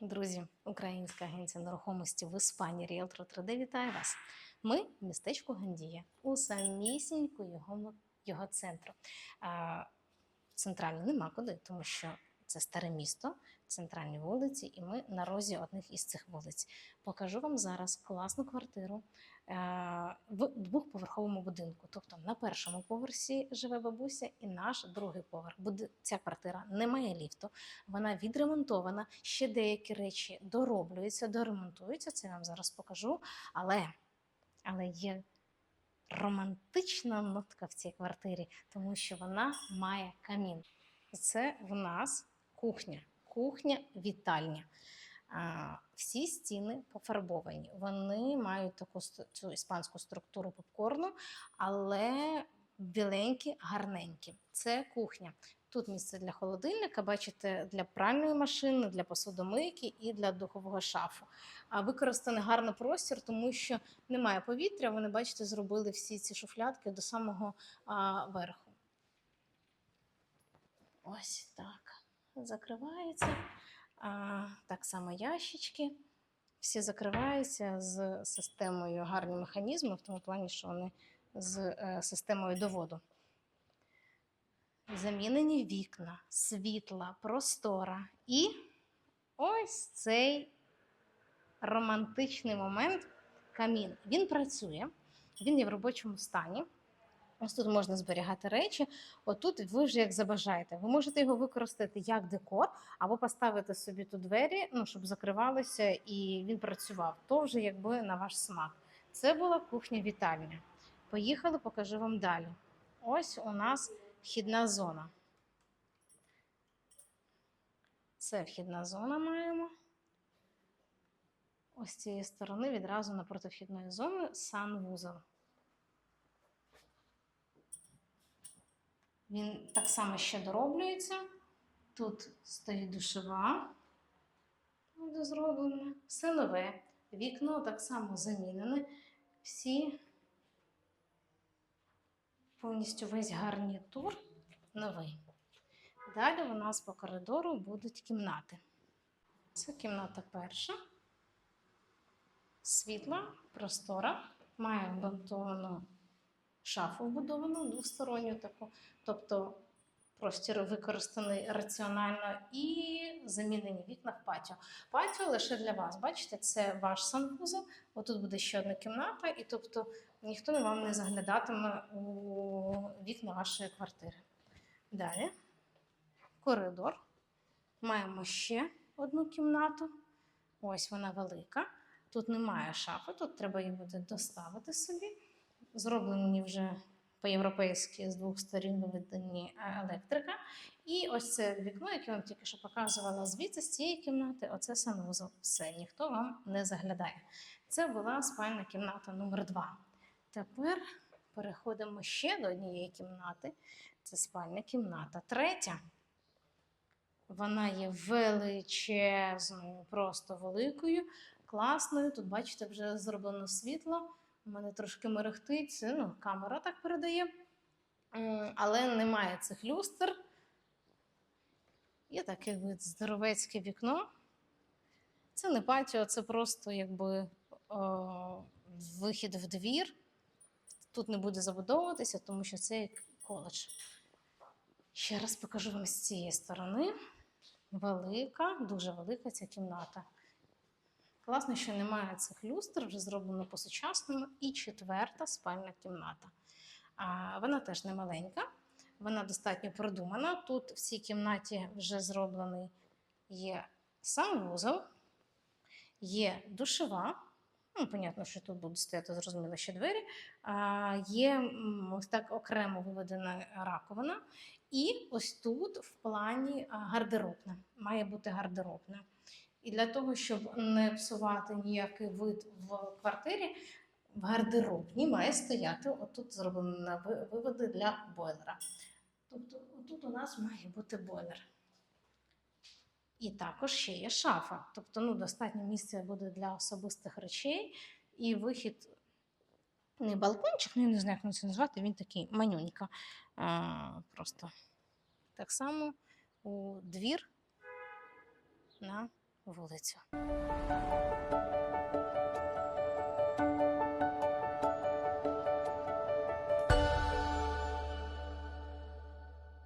Друзі, Українська агенція нерухомості в Іспанії Ріелтор 3D вітає вас. Ми в містечку Гандія, у самісіньку його, його центру. Центрально нема куди, тому що це старе місто, центральні вулиці, і ми на розі одних із цих вулиць. Покажу вам зараз класну квартиру е, в двохповерховому будинку. Тобто на першому поверсі живе бабуся, і наш другий поверх. Ця квартира не має ліфту, вона відремонтована. Ще деякі речі дороблюються, доремонтуються. Це я вам зараз покажу. Але, але є романтична нотка в цій квартирі, тому що вона має камін. Це в нас кухня, кухня-вітальня. Всі стіни пофарбовані. Вони мають таку цю іспанську структуру попкорну, але біленькі, гарненькі. Це кухня. Тут місце для холодильника, бачите, для пральної машини, для посудомийки і для духового шафу. Використаний гарно простір, тому що немає повітря. Вони, бачите, зробили всі ці шуфлядки до самого верху. Ось так. Закривається. А, так само ящички. Всі закриваються з системою гарні механізми, в тому плані, що вони з е, системою доводу. Замінені вікна, світла, простора. І ось цей романтичний момент камін. Він працює, він є в робочому стані. Ось тут можна зберігати речі. Отут ви вже як забажаєте. Ви можете його використати як декор, або поставити собі тут двері, ну, щоб закривалися і він працював. То вже якби на ваш смак. Це була кухня-вітальня. Поїхали, покажу вам далі. Ось у нас вхідна зона. Це вхідна зона маємо. Ось з цієї сторони відразу напроти вхідної зони санвузол. Він так само ще дороблюється. Тут стоїть душева, буде зроблено. Все нове. Вікно так само замінене. Всі повністю весь гарнітур новий. Далі у нас по коридору будуть кімнати. Це кімната перша. Світла, простора, має вбудовану шафу вбудовану, двосторонню таку. Тобто простір використаний раціонально і замінені вікна в патіо. Патіо лише для вас. Бачите, це ваш санвузол. Отут буде ще одна кімната, і тобто ніхто вам не заглядатиме у вікна вашої квартири. Далі коридор. Маємо ще одну кімнату. Ось вона велика. Тут немає шафи, тут треба її буде доставити собі. Зроблені вже по-європейськи з двох сторін виведені е, електрика. І ось це вікно, яке вам тільки що показувала звідси, з цієї кімнати, оце санвузол. Все, ніхто вам не заглядає. Це була спальна кімната номер 2 Тепер переходимо ще до однієї кімнати. Це спальня кімната третя. Вона є величезною, просто великою, класною. Тут, бачите, вже зроблено світло. У мене трошки мерехтить, ну, камера так передає. Але немає цих люстр. Є таке здоровецьке вікно. Це не патіо, це просто якби о, вихід в двір. Тут не буде забудовуватися, тому що це коледж. Ще раз покажу вам з цієї сторони. Велика, дуже велика ця кімната. Класно, що немає цих люстр, вже зроблено по-сучасному. І четверта спальна кімната. А, вона теж не маленька, вона достатньо продумана. Тут в цій кімнаті вже зроблений є санвузол, є душева. Ну, понятно, що тут будуть стояти, зрозуміло, ще двері. А, є ось так окремо виведена раковина. І ось тут в плані гардеробна. Має бути гардеробна. І для того, щоб не псувати ніякий вид в квартирі, в гардеробній має стояти отут зроблено виводи для бойлера. Тобто, отут у нас має бути бойлер. І також ще є шафа. Тобто, ну, достатньо місця буде для особистих речей, і вихід не балкончик, ну я не знаю, як це назвати, він такий манюнька. А, просто так само у двір на вулицю.